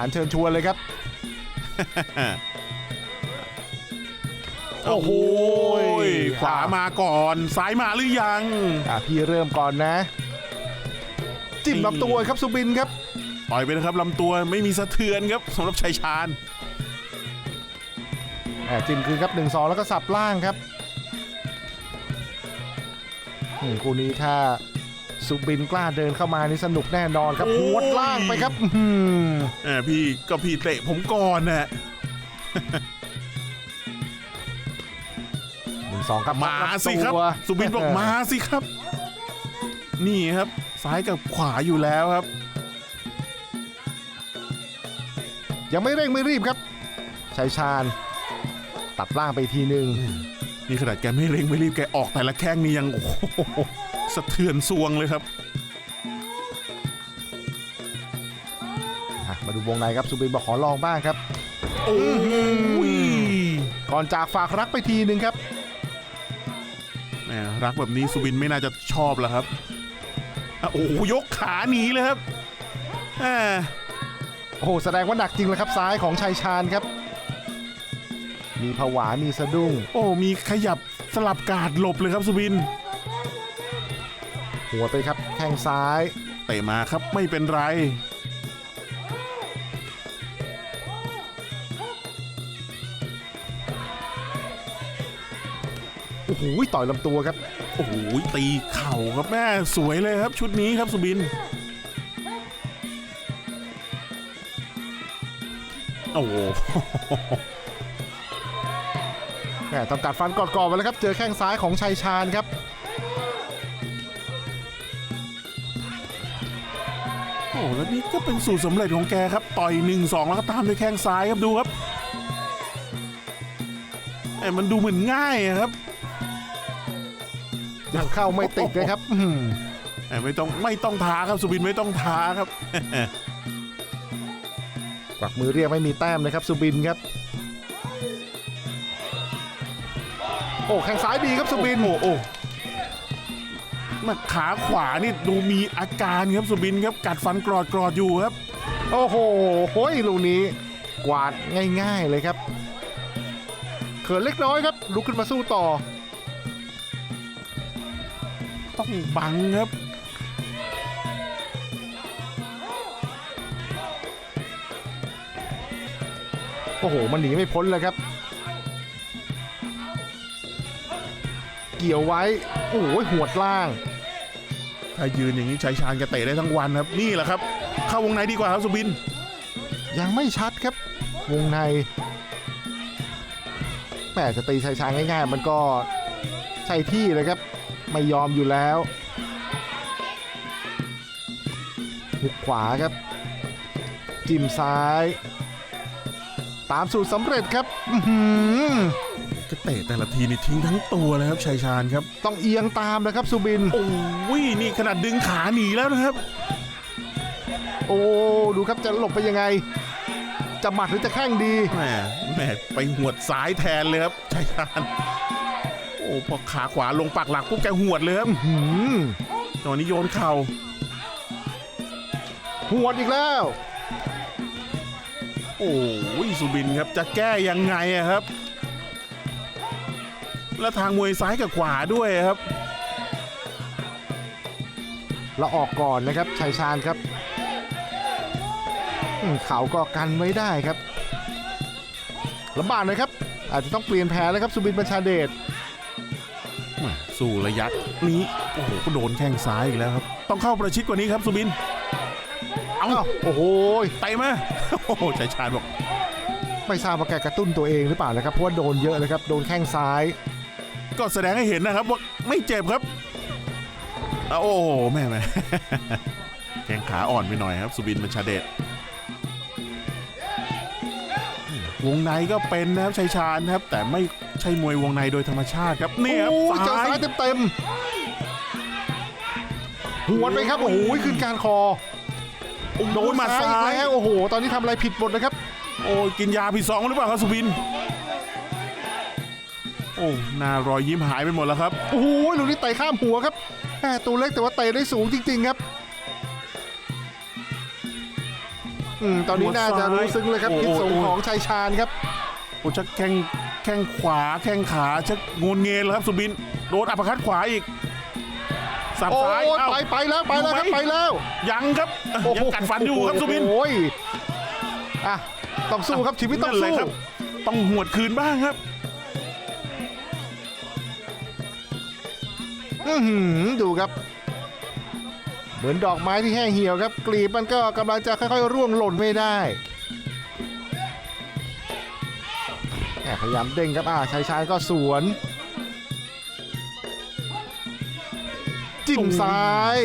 อ่านเชิญชวนเลยครับ โอ้โหขวามาก่อน ซ้ายมาหรือยัง อะพี่เริ่มก่อนนะ จิ้มลำตัวครับสุบินครับปล่อยไปนะครับลำตัวไม่มีสะเทือนครับสำหรับชัยชาญอะจิ้มคืนครับ1 2แล้วก็สับล่างครับอืมคู่นี้ถ้า สุบินกล้าเดินเข้ามานี่สนุกแน่นอนครับโอ้ย หัวดล่างไปครับอื้อหือแหมพี่ก็พี่เตะผมก่อนน่ะหนึ่งสองครับมาสิครับ ตัวสุบินบอกมาสิครับ นี่ครับ ซ้ายกับขวาอยู่แล้วครับ ยังไม่เร่งไม่รีบครับชัยชาญ ตัดล่างไปทีหนึ่ง นี่ขนาดแกไม่เร่งไม่รีบแกออกแต่ละแข้งนี่ยังโอ้โห สะเทือนซวงเลยครับ อะมาดูวงในครับสุบินบอกขอลองบ้างครับ โอ้ยก่อนจากฝากรักไปทีหนึ่งครับ แหมรักแบบนี้สุบินไม่น่าจะชอบแล้วครับอะโอ้โหยกขาหนีเลยครับแหมโอ้โหแสดงว่าหนักจริงเลยครับซ้ายของชัยชาญครับ มีผวา มีสะดุ้ง โอ้มีขยับสลับการดหลบเลยครับสุบิน หัวไปครับแข้งซ้ายเตะมาครับไม่เป็นไร โอ้โหต่อยลำตัวครับ โอ้โหตีเข่าครับแม่สวยเลยครับ ชุดนี้ครับสุบิน โอ้โหแหมทำการฟันกอดๆไปแล้วครับ เจอแข้งซ้ายของชัยชาญครับ อ้โหแล้วนี่ก็เป็นสูตรสำเร็จของแกครับ ต่อยหนึ่งสองแล้วก็ตามด้วยแข้งซ้ายครับดูครับไอ้มันดูเหมือนง่ายอะครับยังเข้าไม่ติดเลยครับอื้อหือไอ้ไม่ต้องไม่ต้องท้าครับสุบินไม่ต้องท้าครับกวักมือเรียกไม่มีแต้มนะครับสุบินครับ โอ้แข้งซ้ายดีครับสุบินโอ้โอ้ มาขาขวานี่ดูมีอาการครับสุบินครับกัดฟันกรอดกรอดอยู่ครับ โอ้โหโห้ยลูกนี้ กวาดง่ายๆเลยครับ เขินเล็กน้อยครับ ลุกขึ้นมาสู้ต่อ ต้องบังครับโอ้โห มันหนีไม่พ้นเลยครับ เกี่ยวไว้ โอ้โหหวดล่าง ถ้ายืนอย่างนี้ชัยชาญจะเตะได้ทั้งวันครับ นี่แหละครับ เข้าวงในดีกว่าครับสุบิน ยังไม่ชัดครับ วงในแหมจะตีชัยชาญง่าย ๆ มันก็ใช่ที่เลยครับ ไม่ยอมอยู่แล้วหุกขวาครับ จิ้มซ้าย ตามสูตรสำเร็จครับ อื้อหือจะเตะแต่ละทีนี่ทิ้งทั้งตัวเลยครับชัยชาญครับ ต้องเอียงตามนะครับ สุบิน โอ้ยนี่ขนาดดึงขาหนีแล้วนะครับ โอ้ดูครับจะหลบไปยังไง จะหมัดหรือจะแข้งดีแหมแหมไปหวดซ้ายแทนเลยครับชัยชาญโอ้พอขาขวาลงปักหลักปุ๊บแกหวดเลยครับหืมตอนนี้โยนเข่าหวดอีกแล้ว โอ้ยสุบินครับจะแก้ยังไงอะครับ แล้วทางมวยซ้ายกับขวาด้วยครับ แล้วออกก่อนนะครับชัยชาญครับอืมเขาก็กันไว้ได้ครับลำบากเลยครับ อาจจะต้องเปลี่ยนแผนแล้วครับสุบินบัญชาเดช แหม่สู้ระยะนี้โอ้โหก็โดนแข้งซ้ายอีกแล้วครับ ต้องเข้าประชิดกว่านี้ครับสุบิน เอาอ้าวโอ้โหไปมาโอ้โหชัยชาญบอกไม่ทราบว่าแกกระตุ้นตัวเองหรือเปล่านะครับเพราะว่าโดนเยอะเลยครับ โดนแข้งซ้าย ก็แสดงให้เห็นนะครับว่าไม่เจ็บครับอะโอ้โหแม่แม่แข้งขาอ่อนไปหน่อยครับ สุบินบัญชาเดชวงในก็เป็นนะครับชัยชาญครับ แต่ไม่ใช่มวยวงในโดยธรรมชาติครับนี่ครับโอ้ยเจอซ้าซ้ายยเต็มๆหัวดไปครับโอ้โหขึ้นการคอโดนหมัดซ้ายซ้าอีกยแล้วโอ้โห ตอนนี้ทำอะไรผิดหมดนะครับ โอ้ยกินยาผิดสองหรือเปล่าครับสุบิน โอ้หน้ารอยยิ้มหายไปหมดแล้วครับ โอ้โหลูกนี้เตะข้ามหัวครับแหม่ตัวเล็กแต่ว่าเตะได้สูงจริง ๆครับ อืมตอนนี้น่าจะรู้ซึ้งเลยครับโอ้โหพิษสงของชัยชาญครับโอ้ชักแข้งแข้งขวาแข้งขาชักงนเงนแล้วครับสุบิน โดนอัปคัดขวาอีกสับโอ้ซ้ายยเอ้าไปไปแล้วไปแล้วครับอยู่ไหมไปแล้ว ยังครับยังกัดฟันอยู่ครับสุบินโอ้ยอะต้องสู้ครับชีวิตต้องนั่นเลยสู้ครับต้องหวดคืนบ้างครับ ดูครับ เหมือนดอกไม้ที่แห้งเหี่ยวครับ กลีบมันก็กำลังจะค่อยๆ ร่วงหล่นไม่ได้แหม่พยายามเด้งครับอ่าชายชายก็สวน จิ้มซ้าย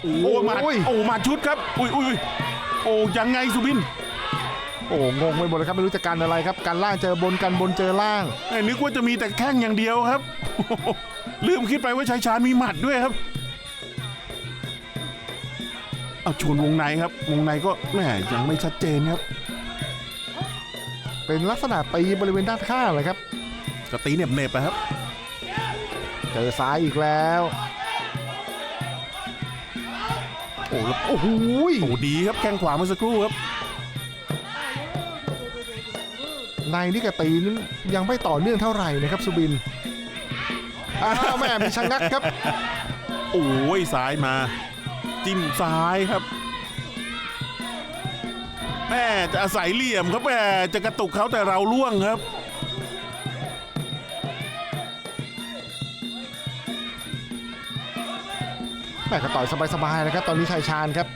โอ้มาโอ้ยโอ้มาชุดครับอุ้ยอุ้ยอุ้ยโอ้ยังไงสุบินโอ้งงไปหมดเลยครับไม่รู้จะกันอะไรครับกันล่างเจอบนกันบนเจอล่างเอ้ยนึกว่าจะมีแต่แข้งอย่างเดียวครับ ลืมคิดไปว่าชายชาญมีหมัดด้วยครับเอาชวนวงในครับ วงในก็แหมยังไม่ชัดเจนครับ เป็นลักษณะตีบริเวณด้านข้างเลยครับก็ตีเหน็บเน็บๆอะครับ เจอซ้ายอีกแล้วโอ้แล้วโอ้โหยโอ้ดีครับแข้งขวาเมื่อสักครู่ครับ ในนี่กับตีนี่ยังไม่ต่อเนื่องเท่าไหร่นะครับสุบินอ้าวแม่มีชะงักครับ โอ้ยซ้ายมา จิ้มซ้ายครับแม่จะอาศัยเหลี่ยมครับแม่จะกระตุกเขาแต่เราล่วงครับแม่ก็ต่อยสบายๆนะครับ ตอนนี้ชายชาญครับ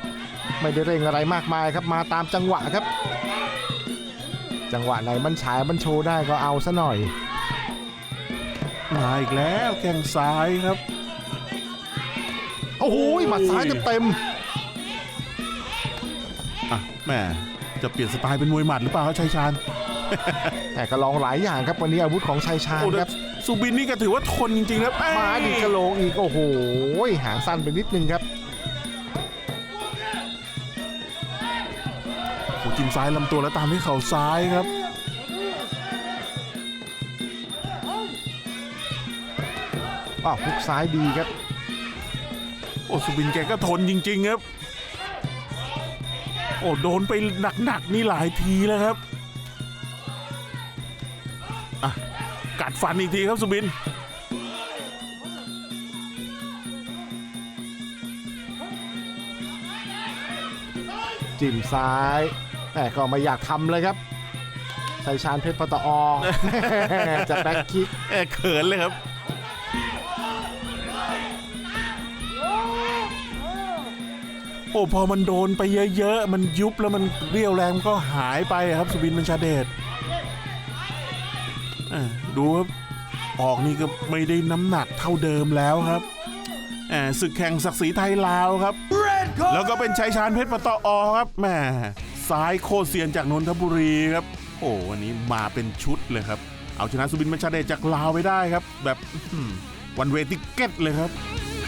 ไม่ได้เร่งอะไรมากมายครับมาตามจังหวะครับ จังหวะไหนมันฉายมันโชว์ได้ก็เอาซะหน่อย มาอีกแล้วแข้งซ้ายครับ โอ้โหหมัดซ้ายเต็มอะแม่จะเปลี่ยนสไตล์เป็นมวยหมัดหรือเปล่าครับชัยชาญๆแต่ก็ลองหลายอย่างครับวันนี้อาวุธของชายชาญโอ้คแต่รับสุบินนี่ก็ถือว่าทนจริงๆนะเอ้ยมาดีกระโหลกอีกโอ้โหหางสั้นไปนิดนึงครับ มซ้ายลำตัวแล้วตามด้วยเข่าซ้ายครับอ้าวฮุกซ้ายดีครับ โอ้สุบินแกก็ทนจริง ๆ ครับ โอ้โดนไปหนัก ๆ นี่หลายทีแล้วครับอะกัดฟันอีกทีครับสุบินจิ้มซ้าย แต่ก็ไม่อยากทำเลยครับชัยชาญเพชรปตอ จะแบ็คคิกแอบเขินเลยครับ โอ้พอมันโดนไปเยอะๆ มันยุบแล้วมันเรี่ยวแรงก็หายไปครับ สุบินบัญชาเดชอะดูครับออกนี่ก็ไม่ได้น้ำหนักเท่าเดิมแล้วครับแหมศึกแข่งศักดิ์ศรีไทยลาวครับ แล้วก็เป็นชัยชาญเพชรปตอครับแหม่ ซ้ายโคเซียนจากนนทบุรีครับ โอ้วันนี้มาเป็นชุดเลยครับ เอาชนะสุบินบัญชาเดชจากลาวไปได้ครับ แบบวันเวติเก็ตเลยครับ